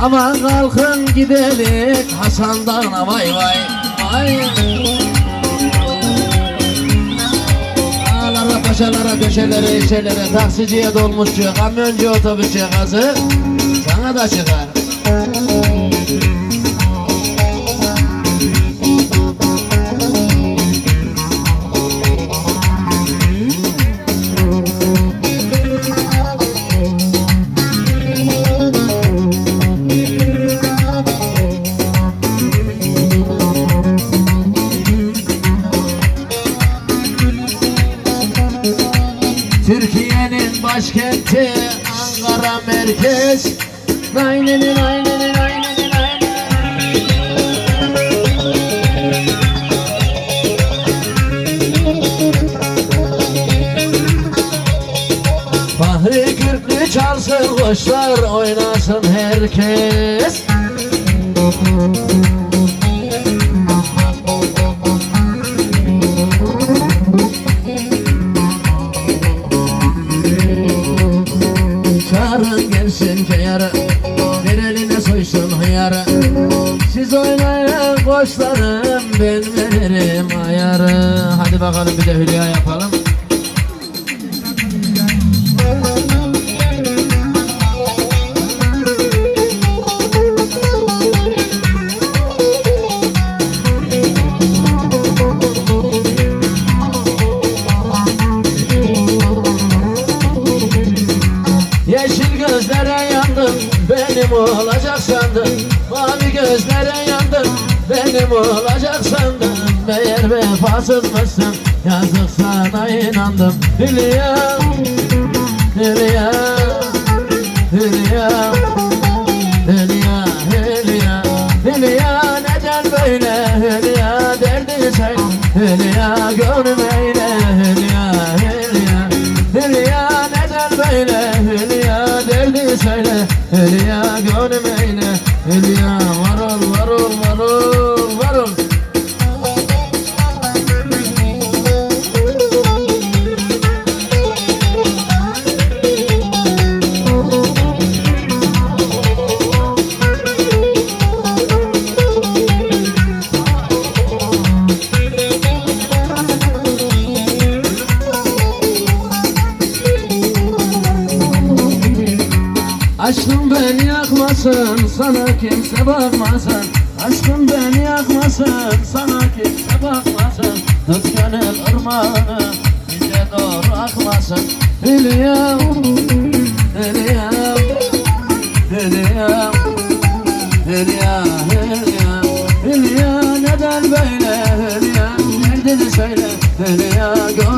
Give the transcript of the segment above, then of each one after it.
Aman kalkın gidelim Hasan Dağı'na vay vay vay. Ağalara paşalara köşelere işelere Taksiciye dolmuşçu kamyoncu otobüsçü gazı Sana da çıkar başkenti Ankara merkez. Nayneni nayneni nayneni Fahri Kürklü çalsın kuşlar oynasın herkes koçlarım Ben veririm ayarı. Hadi bakalım bir de hülya yapalım olacak sandım Mavi gözlere yandım. Benim olacak sandım Meğer vefasızmışsın Yazık sana inandım. Hülya Hülya Hülya Hülya Hülya Hülya neden böyle Hülya derdini söyle Hülya gönlüm söyle Hülya gönlüm eyle Hülya var Aşkım beni yakmasın sana kimse bakmasın. Aşkım beni yakmasın sana kimse bakmasın. Tut gönül ırmağını bize doğru akmasın. Hülyam, Hülyam, Hülyam Hülya, Hülya, Hülya neden böyle? Hülya derdini söyle. Hülya gönlüm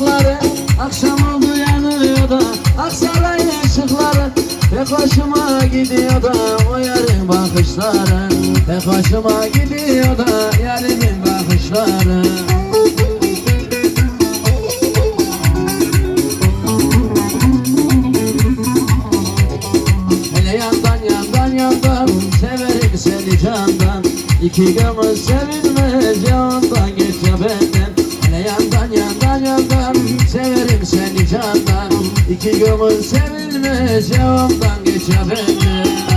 ışıkları Akşam oldu yanıyor da Aksaray ışıkları Pek hoşuma gidiyor da o yarın bakışları Pek hoşuma gidiyor da yarının bakışları. Hele yandan yandan yandan Severim seni candan. İki gamı sevilmez yandan geç ya benden yandan Severim seni candan. İki gamı sevilmez yandan geç ya benden